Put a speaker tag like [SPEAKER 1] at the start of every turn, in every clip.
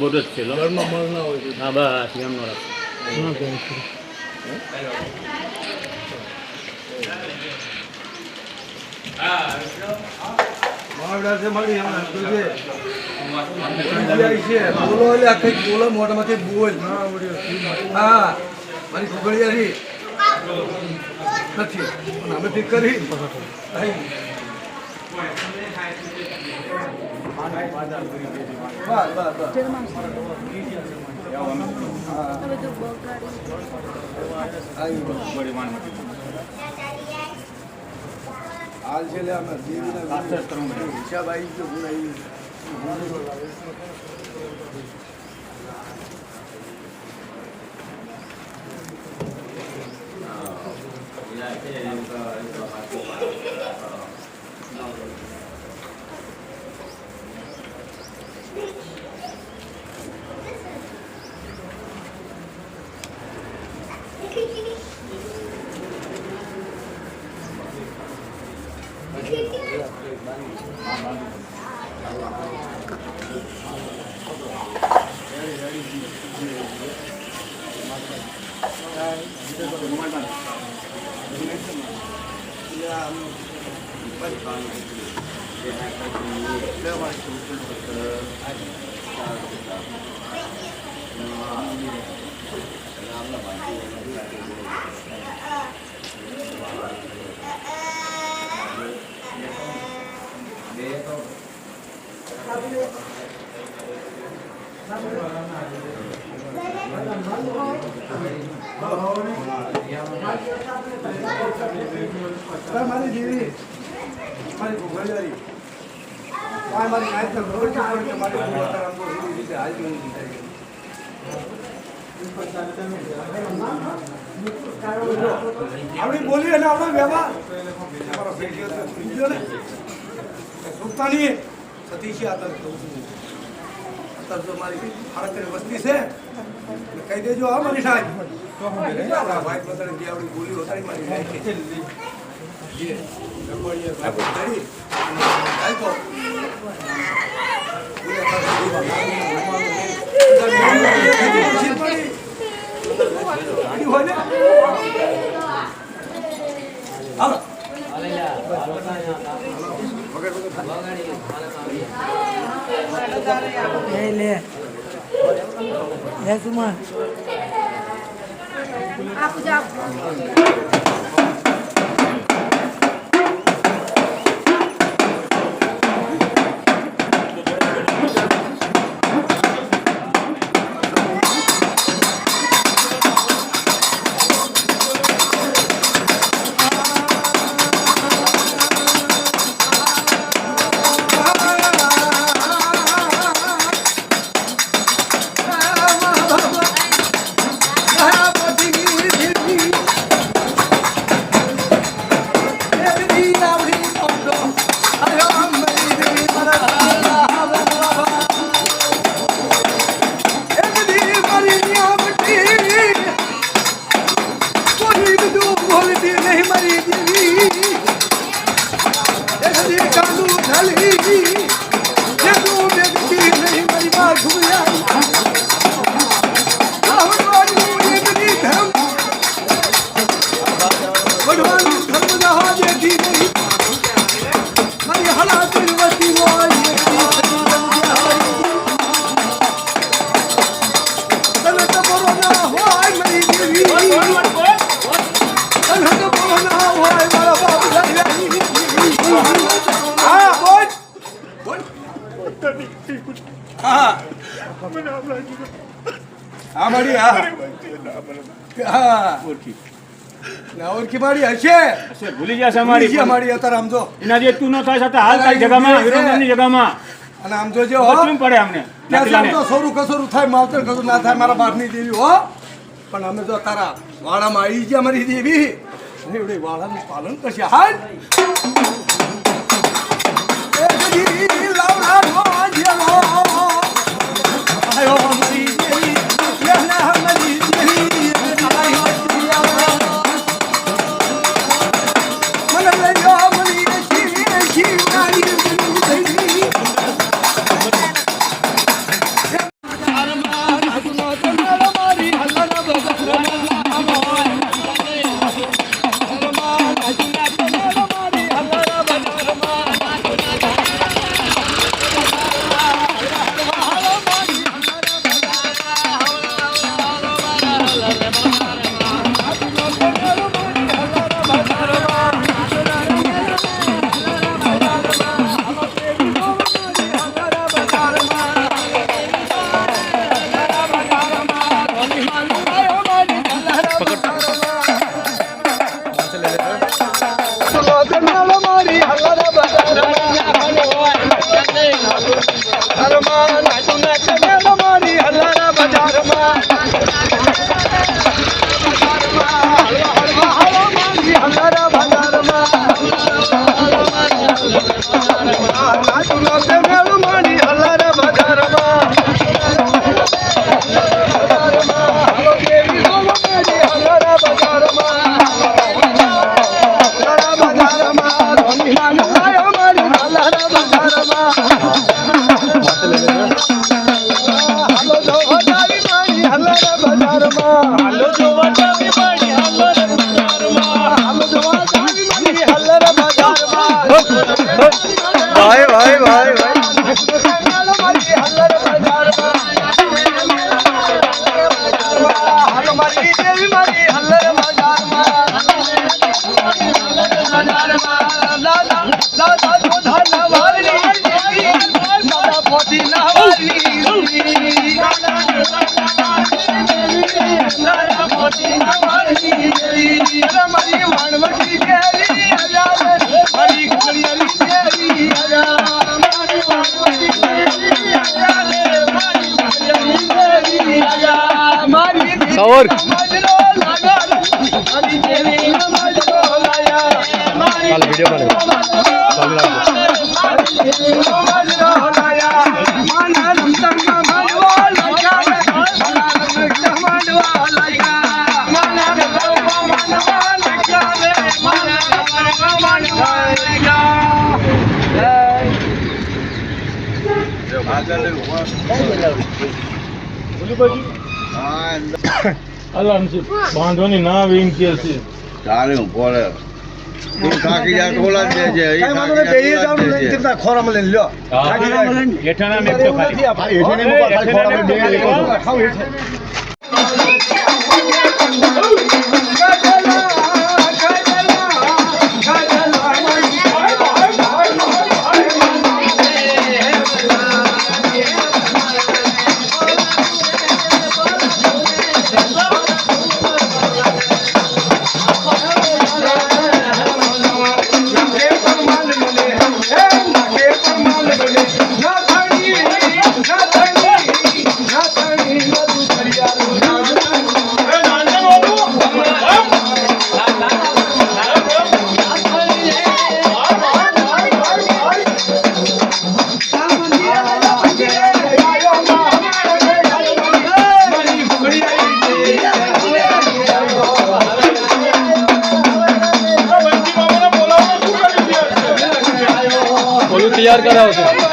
[SPEAKER 1] Board જ છે લો.
[SPEAKER 2] ઘરમાં મળ ના હોય છે
[SPEAKER 1] હા બસ એમનો રાખ.
[SPEAKER 2] આખી બોલો મોઢામાંથી બોલ હા મારી ફુગડિયારી નથી. પણ અમે કરી. હાલ છે અમે દેવીના હિસાબ આવી ગયો હું આવી તાર આપણી બોલી અને આપણે વ્યવહાર. તમારો તો છૂટી ગયો ને છૂટતા નહીં સતીશી આતંક કહું છું. અત્યારે જો મારી ફાળકની વસ્તી છે કહી દેજો હા મારી સાહેબ ભાઈ પોતાની જે આપણી બોલી હોતાની મારી. ગાડી હોય ને
[SPEAKER 3] એ લે. એ સુમન.
[SPEAKER 4] આપું. જાવ
[SPEAKER 2] હા મારી હા. ઓળખી. ના ઓળખી મારી હશે.
[SPEAKER 1] હશે, ભૂલી ગયા છે અમારી
[SPEAKER 2] ભૂલી મારી અત્યારે આમ જો.
[SPEAKER 1] એના જે તું ન થાય સાથે હાલ તારી જગામાં વિરોધની જગામાં.
[SPEAKER 2] અને આમ જો હો.
[SPEAKER 1] શું પડે અમને.
[SPEAKER 2] ત્યાં આમ તો સોરું કસોરું થાય માવતર કસોરું ના થાય મારા બાપની દેવી હો. પણ અમે તો તારા વાળામાં આવી ગયા મારી દેવી. એવડે વાડાનું પાલન કરશે. હાલ. mind. Okay. સૌર ચાલ વીડિયો બને ચાલુ રાખજો
[SPEAKER 1] બાંધવાની ના આવે એમ કે છે
[SPEAKER 5] તારે હું પોળે તું થાકી જા ટોલા જ દેજે ઈ થાકી જા ટોલા જ દેજે.
[SPEAKER 2] ખોરામાં લઈને લ્યો.
[SPEAKER 1] હેઠાના મેં તો ખાલી.
[SPEAKER 2] ખાલી ખોરામાં તૈયાર કરાવશે.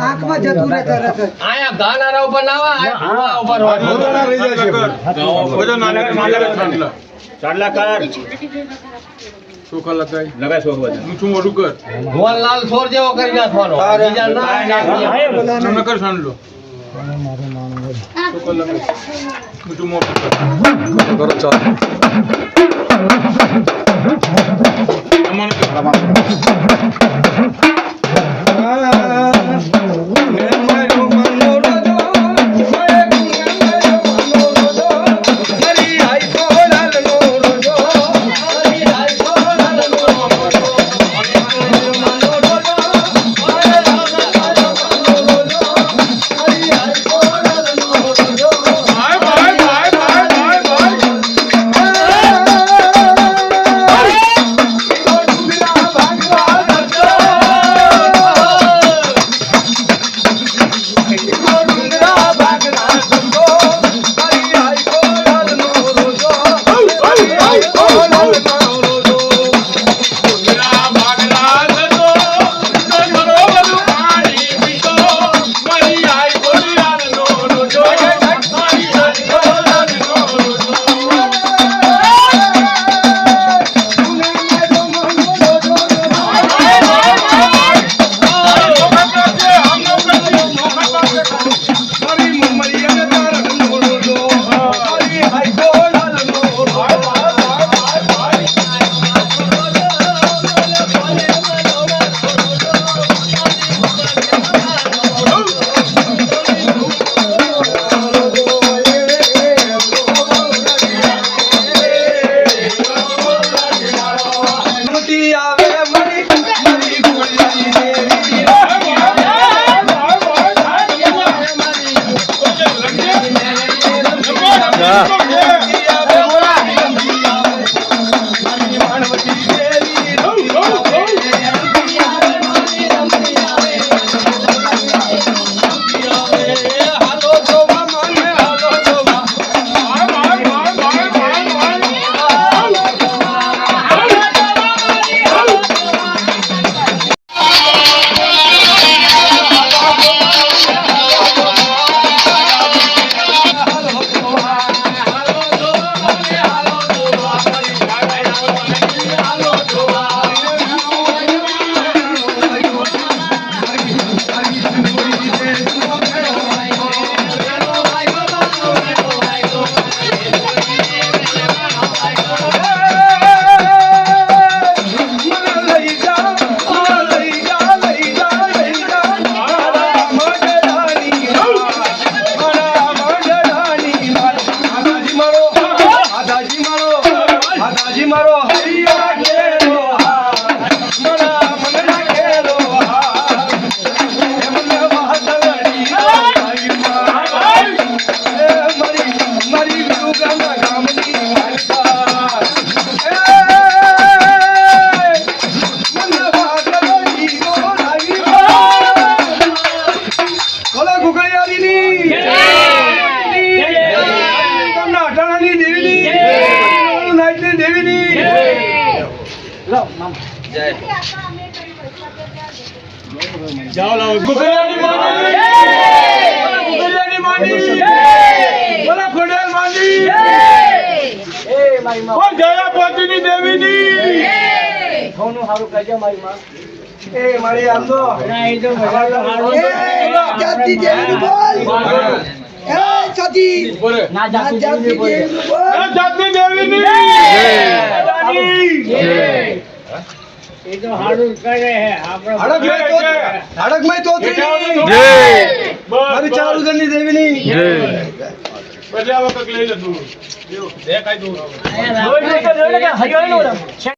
[SPEAKER 3] આંખમાં જતું રહે તરત જ.
[SPEAKER 1] ચાટલા કર લગાય શોખ બધા.
[SPEAKER 6] લાલ છોર જેવો કરી નાખવાનો બીજા ના
[SPEAKER 2] કરો ચાલો.
[SPEAKER 4] ભાઈ
[SPEAKER 2] Huh? ગામના અટાણાની દેવીની નાઈટની દેવીની
[SPEAKER 1] જાઓ લાવો ઓ જયા પોતીની દેવીની
[SPEAKER 2] એ મારી આમ તો.
[SPEAKER 3] જાતિ દેવીનું બોલ. એ સતી
[SPEAKER 1] બોલે.
[SPEAKER 3] ના જાતિ દેવીનું બોલ.
[SPEAKER 1] એ જાતની દેવીની
[SPEAKER 2] હડકમાં તો મારી ચાર ઉદરની દેવીની.
[SPEAKER 1] પછી આ વખત લઈ લે તું. દેખાય તું.
[SPEAKER 3] હરિયાળી